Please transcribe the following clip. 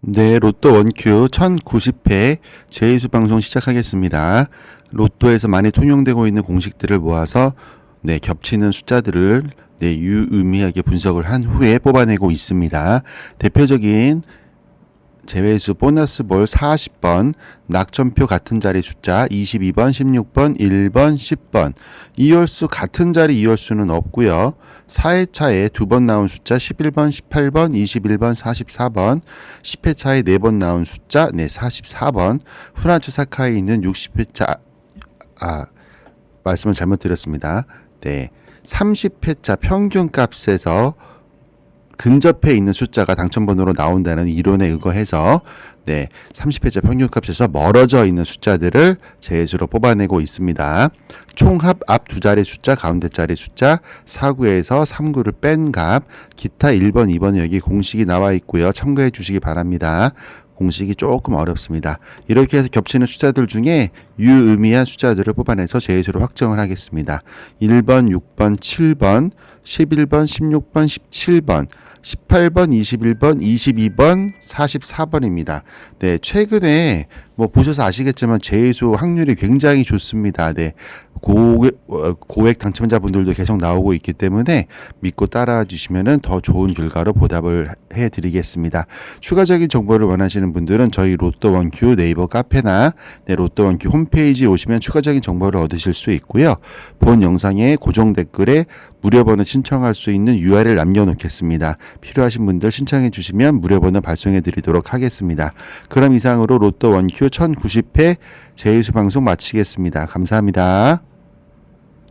네, 로또 원큐 1090회 제이수 방송 시작하겠습니다. 로또에서 많이 통용되고 있는 공식들을 모아서 네, 겹치는 숫자들을 네, 유의미하게 분석을 한 후에 뽑아내고 있습니다. 대표적인 제외수 보너스 볼 40번, 낙점표 같은 자리 숫자 22번, 16번, 1번, 10번. 이월수 같은 자리 이월수는 없고요. 4회차에 두 번 나온 숫자 11번, 18번, 21번, 44번. 10회차에 네 번 나온 숫자 네 44번. 후란츠 사카에 있는 60회차 아 말씀을 잘못 드렸습니다. 네. 30회차 평균 값에서 근접해 있는 숫자가 당첨번호로 나온다는 이론에 의거해서 네, 30회차 평균값에서 멀어져 있는 숫자들을 제수로 뽑아내고 있습니다. 총합 앞 두 자리 숫자, 가운데 자리 숫자, 4구에서 3구를 뺀 값, 기타 1번, 2번 여기 공식이 나와 있고요. 참고해 주시기 바랍니다. 공식이 조금 어렵습니다. 이렇게 해서 겹치는 숫자들 중에 유의미한 숫자들을 뽑아내서 제수로 확정을 하겠습니다. 1번, 6번, 7번, 11번, 16번, 17번, 18번, 21번, 22번, 44번입니다. 네, 최근에 뭐 보셔서 아시겠지만 제수 확률이 굉장히 좋습니다. 네. 고액, 어, 고액 당첨자분들도 계속 나오고 있기 때문에 믿고 따라와 주시면은 더 좋은 결과로 보답을 해 드리겠습니다. 추가적인 정보를 원하시는 분들은 저희 로또 원큐 네이버 카페나 네, 로또 원큐 홈페이지 오시면 추가적인 정보를 얻으실 수 있고요. 본 영상에 고정 댓글에 무료 번호 신청할 수 있는 URL 남겨 놓겠습니다. 필요하신 분들 신청해 주시면 무료 번호 발송해 드리도록 하겠습니다. 그럼 이상으로 로또 원큐 1090회 제이수 방송 마치겠습니다. 감사합니다.